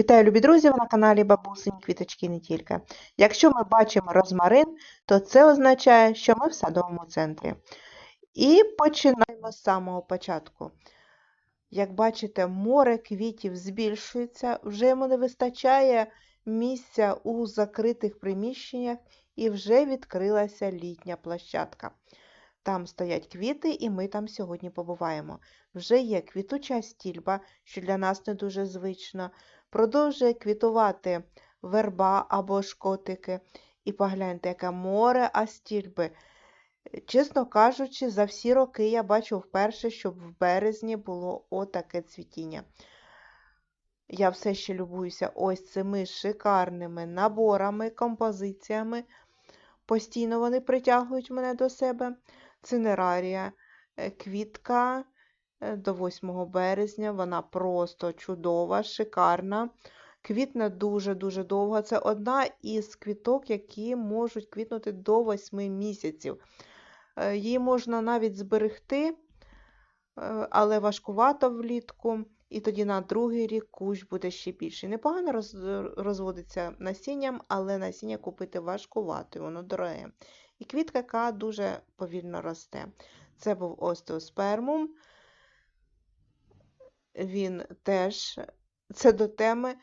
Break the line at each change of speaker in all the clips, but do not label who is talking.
Вітаю, любі друзі! На каналі Бабусині Квіточки не тільки. Якщо ми бачимо розмарин, то це означає, що ми в садовому центрі. І починаємо з самого початку. Як бачите, море квітів збільшується, вже йому не вистачає місця у закритих приміщеннях і вже відкрилася літня площадка. Там стоять квіти, і ми там сьогодні побуваємо. Вже є квітуча стільба, що для нас не дуже звично. Продовжує квітувати верба або шкотики. І погляньте, яке море астільби. Чесно кажучи, за всі роки я бачу вперше, щоб в березні було отаке цвітіння. Я все ще любуюся ось цими шикарними наборами, композиціями. Постійно вони притягують мене до себе. Цинерарія, е, квітка до 8 березня. Вона просто чудова, шикарна. Квітне дуже-дуже довго. Це одна із квіток, які можуть квітнути до 8 місяців. Е, Її можна навіть зберегти, е, але важкувато влітку. І тоді на другий рік кущ буде ще більший. Непогано роз- розводиться насінням, але насіння купити важкувато, і воно дороге. І квітка, яка дуже повільно росте. Це був остеоспермум. Він теж, це до теми,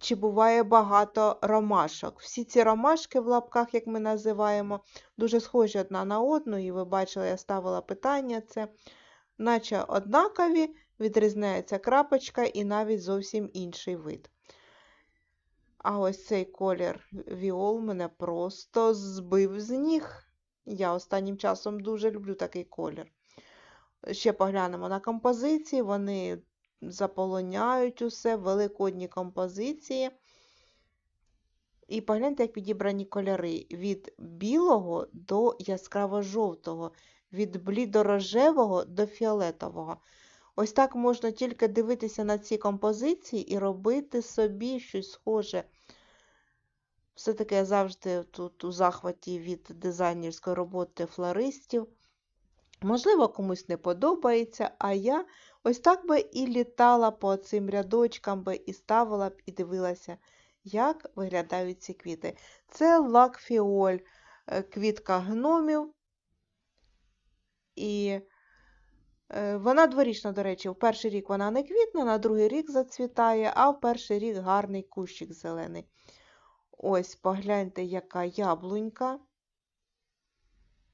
чи буває багато ромашок. Всі ці ромашки в лапках, як ми називаємо, дуже схожі одна на одну, і ви бачили, я ставила питання це, наче однакові, відрізняється крапочка і навіть зовсім інший вид. А ось цей колір віол мене просто збив з ніг. Я останнім часом дуже люблю такий колір. Ще поглянемо на композиції. Вони заполоняють усе, великодні композиції. І погляньте, як підібрані кольори від білого до яскраво-жовтого, від блідорожевого до фіолетового. Ось так можна тільки дивитися на ці композиції і робити собі щось схоже. Все-таки я завжди тут у захваті від дизайнерської роботи флористів. Можливо, комусь не подобається, а я ось так би і літала по цим рядочкам би і ставила б і дивилася, як виглядають ці квіти. Це лакфіоль, е, квітка гномів. І е, вона дворічна, до речі, в перший рік вона не квітне, на другий рік зацвітає, а в перший рік гарний кущик зелений. Ось, погляньте, яка яблунька.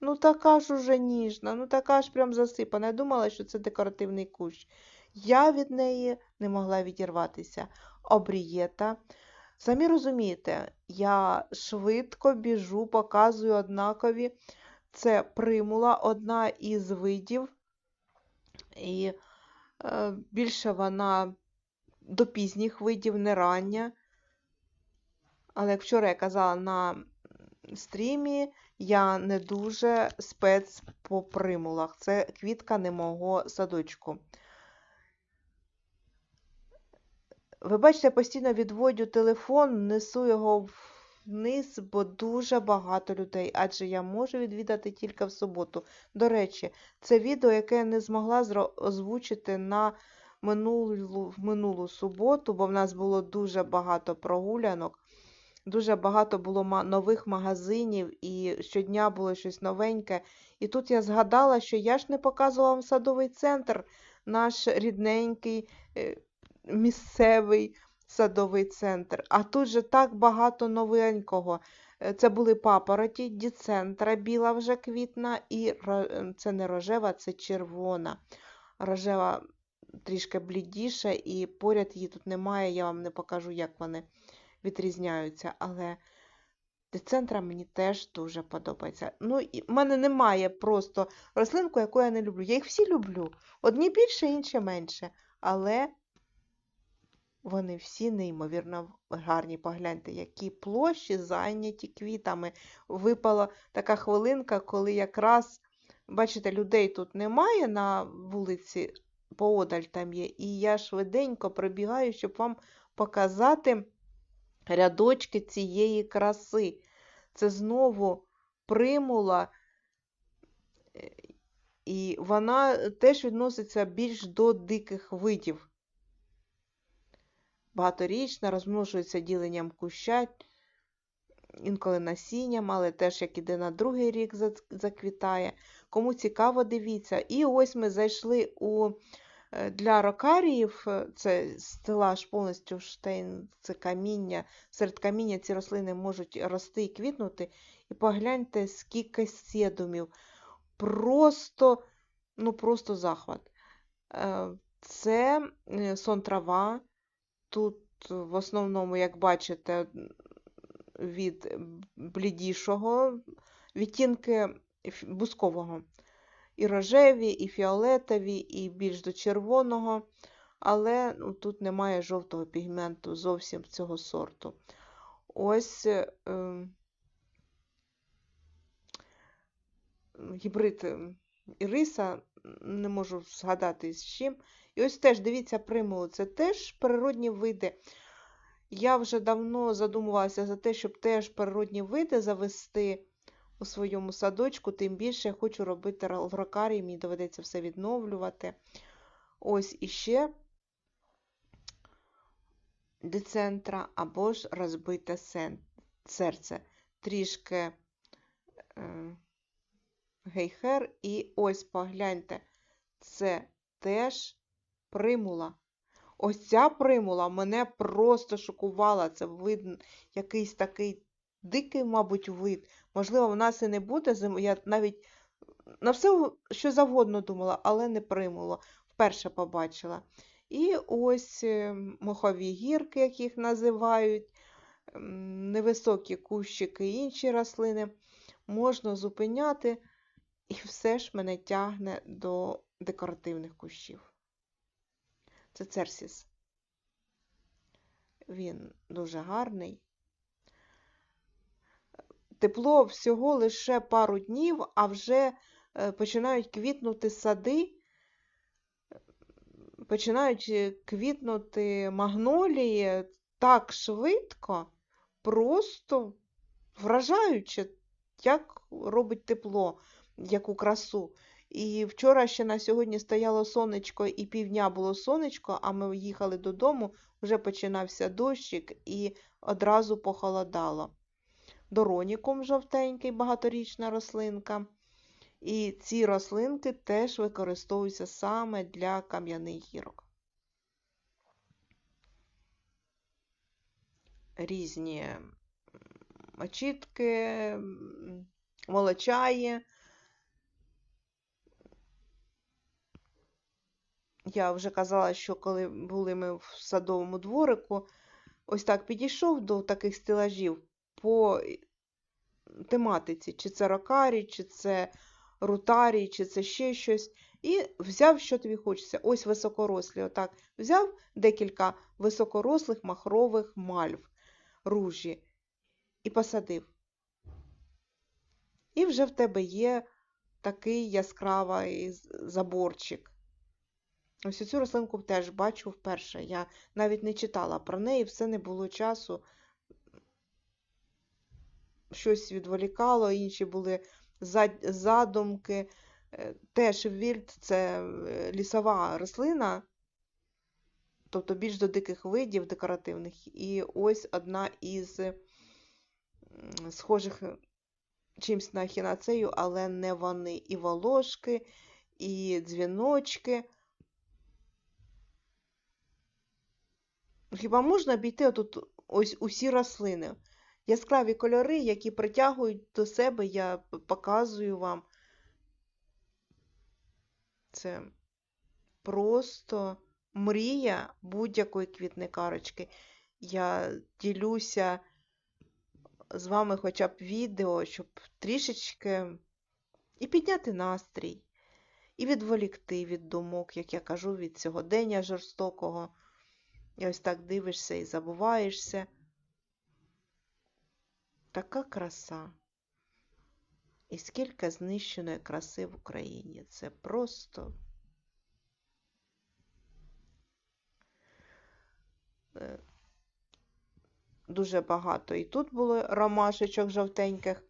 Ну, така ж уже ніжна, ну така ж прям засипана. Я думала, що це декоративний кущ. Я від неї не могла відірватися. Обрієта. Самі розумієте, я швидко біжу, показую однакові. Це примула, одна із видів. І е, більше вона до пізніх видів, не рання. Але як вчора я казала на стрімі, я не дуже спец по примулах. Це квітка не мого садочку. Ви бачите, я постійно відводю телефон, несу його вниз, бо дуже багато людей, адже я можу відвідати тільки в суботу. До речі, це відео, яке я не змогла озвучити на минулу, минулу суботу, бо в нас було дуже багато прогулянок. Дуже багато було нових магазинів, і щодня було щось новеньке. І тут я згадала, що я ж не показувала вам садовий центр, наш рідненький е, місцевий садовий центр. А тут же так багато новенького. Е, Це були папороті, діцентра біла вже квітна, і е, це не рожева, це червона. Рожева трішки блідіша, і поряд її тут немає, я вам не покажу, як вони відрізняються, але децентра мені теж дуже подобається. Ну, і в мене немає просто рослинку, яку я не люблю. Я їх всі люблю. Одні більше, інші менше. Але вони всі неймовірно гарні. Погляньте, які площі зайняті квітами. Випала така хвилинка, коли якраз, бачите, людей тут немає на вулиці, поодаль там є. І я швиденько пробігаю, щоб вам показати рядочки цієї краси. Це знову примула, е, і вона теж відноситься більш до диких видів. багаторічна, розмножується діленням куща, інколи насінням, але теж як іде на другий рік заквітає. Кому цікаво, дивіться. І ось ми зайшли у для рокаріїв, е, це стелаж повністю штейн, це каміння. Серед каміння ці рослини можуть рости і квітнути. І погляньте, скільки седумів. Просто, ну просто захват. Е, Це е, сон трава. Тут в основному, як бачите, від блідішого відтінки бускового. І рожеві, і фіолетові, і більш до червоного, але ну, тут немає жовтого пігменту зовсім цього сорту. Ось е, ем, гібрид ем, іриса, не можу згадати з чим. І ось теж, дивіться, примулу, це теж природні види. Я вже давно задумувалася за те, щоб теж природні види завести у своєму садочку, тим більше я хочу робити ра- мені доведеться все відновлювати. Ось іще децентра або ж розбите серце. Трішки е, гейхер. І ось погляньте, це теж примула. Ось ця примула мене просто шокувала. Це вид, якийсь такий дикий, мабуть, вид. Можливо, в нас і не буде зим. Я навіть на все, що завгодно думала, але не примуло. Вперше побачила. І ось е, мохові гірки, як їх називають, невисокі кущики і інші рослини. Можна зупиняти, і все ж мене тягне до декоративних кущів. Це церсіс. Він дуже гарний. Тепло всього лише пару днів, а вже е, починають квітнути сади, починають е, квітнути магнолії так швидко, просто вражаюче, як робить тепло, яку красу. І вчора ще на сьогодні стояло сонечко, і півдня було сонечко, а ми їхали додому, вже починався дощик і одразу похолодало. Доронікум жовтенький, багаторічна рослинка. І ці рослинки теж використовуються саме для кам'яних гірок. Різні м, очітки, молочаї. Я вже казала, що коли були ми в садовому дворику, ось так підійшов до таких стелажів по тематиці, чи це рокарі, чи це рутарій, чи це ще щось. І взяв, що тобі хочеться. Ось високорослі. Отак. Взяв декілька високорослих махрових мальв ружі і посадив. І вже в тебе є такий яскравий заборчик. Ось цю рослинку теж бачу вперше. Я навіть не читала про неї, все не було часу. Щось відволікало, інші були задумки. Е, Теж вільт це е, лісова рослина, тобто більш до диких видів декоративних. І ось одна із схожих чимсь на хінацею, але не вони. І волошки, і дзвіночки. Хіба можна обійти отут ось усі рослини? Яскраві кольори, які притягують до себе, я показую вам. Це просто мрія будь-якої квітникарочки. Я ділюся з вами хоча б відео, щоб трішечки і підняти настрій, і відволікти від думок, як я кажу, від сьогодення жорстокого. І ось так дивишся і забуваєшся. Така краса. І скільки знищеної краси в Україні. Це просто. е, Дуже багато. І тут було ромашечок жовтеньких.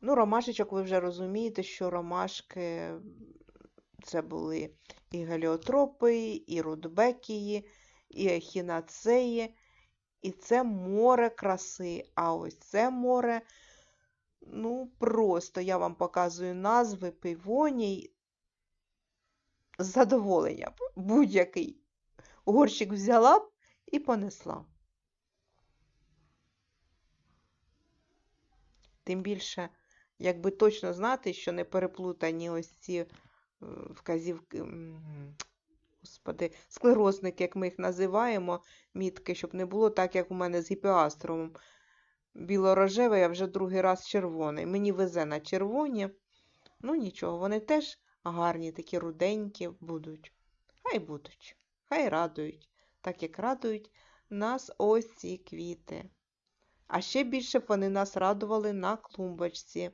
Ну, ромашечок ви вже розумієте, що ромашки це були і геліотропи, і рудбекії, і ехінацеї, і це море краси. А ось це море, ну, просто я вам показую назви півоній. З задоволенням. Будь-який горщик взяла б і понесла. Тим більше, якби точно знати, що не переплутані ось ці е, вказівки, господи, склерозники, як ми їх називаємо, мітки, щоб не було так, як у мене з гіпіастромом. Біло-рожевий, а вже другий раз червоний. Мені везе на червоні. Ну нічого, вони теж гарні, такі руденькі будуть. Хай будуть, хай радують, так як радують нас ось ці квіти. А ще більше б вони нас радували на клумбочці.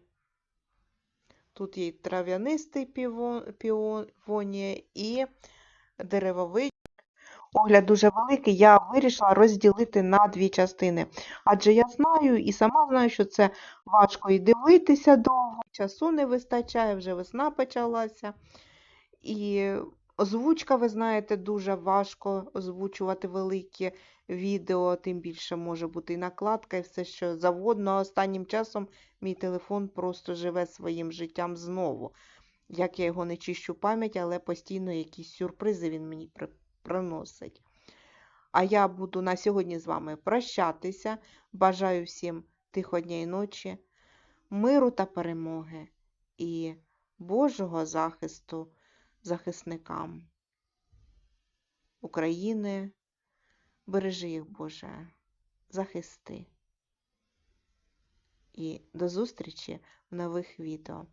Тут є трав'янистий піво- піонія і деревовий. Огляд дуже великий, я вирішила розділити на дві частини. Адже я знаю і сама знаю, що це важко і дивитися довго, часу не вистачає, вже весна почалася. І озвучка, ви знаєте, дуже важко озвучувати великі відео, тим більше може бути і накладка, і все що завгодно. Останнім часом мій телефон просто живе своїм життям знову. Як я його не чищу пам'ять, але постійно якісь сюрпризи він мені приносить. А я буду на сьогодні з вами прощатися. Бажаю всім тиходньої ночі, миру та перемоги і Божого захисту захисникам України. Бережи їх, Боже, захисти. І до зустрічі в нових відео.